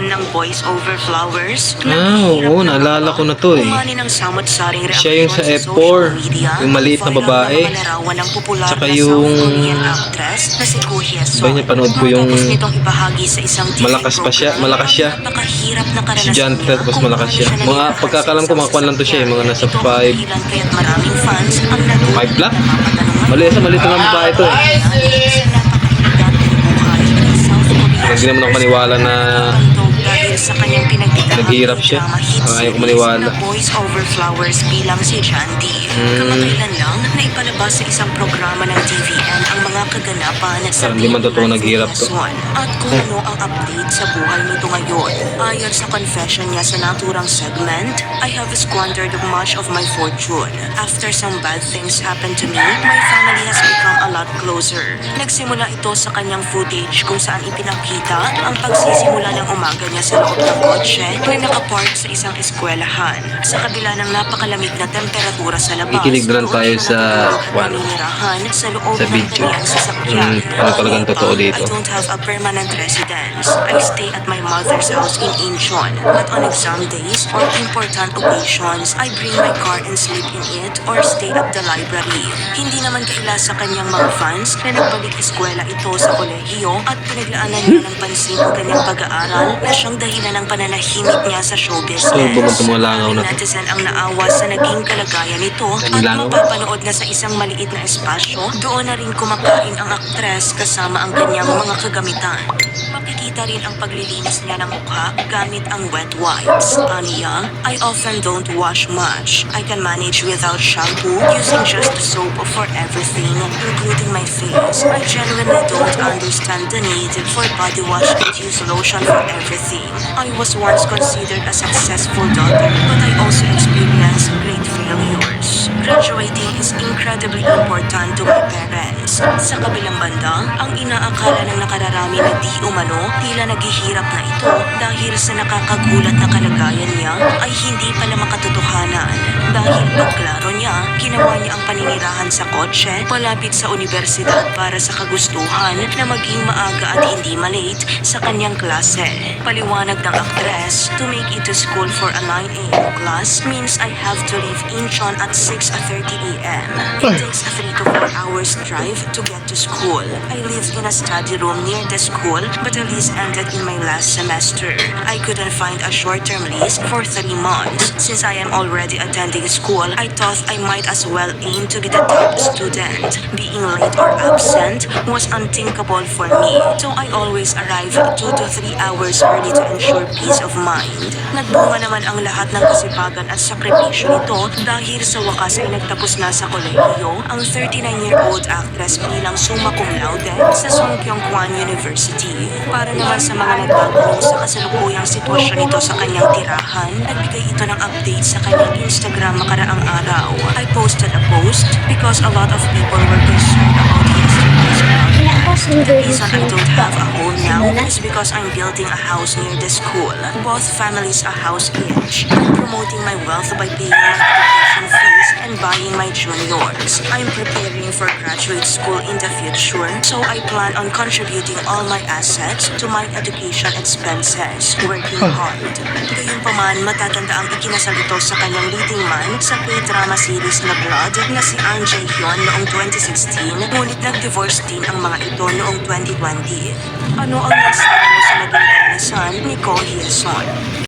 Hyeson ng Boys Over Flowers. Ah, oo, naalala ko na to eh. Siya yung sa reaksyon F4, social media, yung maliit na babae. Tsaka na yung- na si. Ba niya, panood ko yung- Malakas pa siya, malakas siya. Na Estudyante niya tapos malakas paano siya. Mga pagkakalam ko, mga kwan lang to siya eh, mga nasa sasakyan. Ito ang five. dahilan kaya't maraming fans ang natutuwa Five black? na mapatanungan Mali, sa maliit lang ang babae to eh. Hindi naman ako maniwala na sa kanyang pinagtitirahan naghihirap siya. hit Ayaw ko maniwala. na Boys Over Flowers bilang si John D. Hmm. Kamakailan lang na ipalabas sa isang programa ng TVN ang mga kaganapan sa Parang di man totoo naghihirap to. At kung ano ang update sa buhay nito ngayon. Ayon sa confession niya sa naturang segment, I have squandered much of my fortune. After some bad things happened to me, my family has become a lot closer. Nagsimula ito sa kanyang footage kung saan ipinakita ang pagsisimula ng umaga niya sa loob ng kotse na nakapark sa isang eskwelahan. Sa kabila ng napakalamig na temperatura sa labas, Ikinig na lang tayo sa naninirahan sa loob Sa ng video. Mm, ano talagang totoo dito? I don't have a permanent residence. I stay at my mother's house in Incheon. But on exam days or important occasions, I bring my car and sleep in it or stay at the library. Hindi naman kaila sa kanyang mga fans na nagbalik eskwela ito sa kolehiyo at pinaglaanan niya ng pansin ang kanyang pag-aaral na siyang dahilan ng pananahimik niya sa show business. Ano ba man itong mga langaw na? Netizen ang naawa sa naging kalagayan nito at mapapanood na sa isang maliit na espasyo, doon na rin kumakain ang aktres kasama ang kanyang mga kagamitan. Makikita rin ang paglilinis niya ng mukha gamit ang wet wipes. Aniya, I often don't wash much. I can manage without shampoo using just soap for everything, including my face. I genuinely don't understand the need for body wash and use lotion for everything. I was once considered a successful daughter, but I also experienced great failures. Graduating is incredibly important to my parents. Sa kabilang banda, ang inaakala ng nakararami na di umano, tila naghihirap na ito dahil sa nakakagulat na kalagayan niya ay hindi pala makatotohanan. Dahil pagklaro niya, ginawa niya ang paninirahan sa kotse palapit sa universidad para sa kagustuhan na maging maaga at hindi malate sa kanyang klase. Paliwanag ng aktres, to make it to school for a 9 a.m. class means I have to leave Incheon at 6.30 a.m. It takes a 3 to 4 hours drive to get to school. I lived in a study room near the school but the lease ended in my last semester. I couldn't find a short-term lease for 3 months. Since I am already attending school, I thought I might as well aim to be the top student. Being late or absent was unthinkable for me. So I always arrive 2 to 3 hours early to ensure peace of mind. Nagbunga naman ang lahat ng kasipagan at sakripisyo nito dahil sa wakas ay nagtapos na sa kolehiyo ang 39-year-old actress bilang summa cum laude sa Songkyung Kwan University. Para naman sa mga nagtatanong sa kasalukuyang sitwasyon nito sa kanyang tirahan, nagbigay ito ng update sa kanyang Instagram makaraang araw. I posted a post because a lot of people were concerned. The reason I don't have a home now is because I'm building a house near the school. Both families are house rich. I'm promoting my wealth by paying my education fees and buying my juniors. I'm preparing for graduate school in the future, so I plan on contributing all my assets to my education expenses, working hard. Gayunpaman, matatanda ang ikinasal ito sa kanyang leading man sa K-drama series na Blood na si Ang Jae-hyun noong 2016, ngunit nag-divorce din ang mga ito noong 2020. Ano ang nasabi mo sa naging karanasan ni Ko Hye-sun?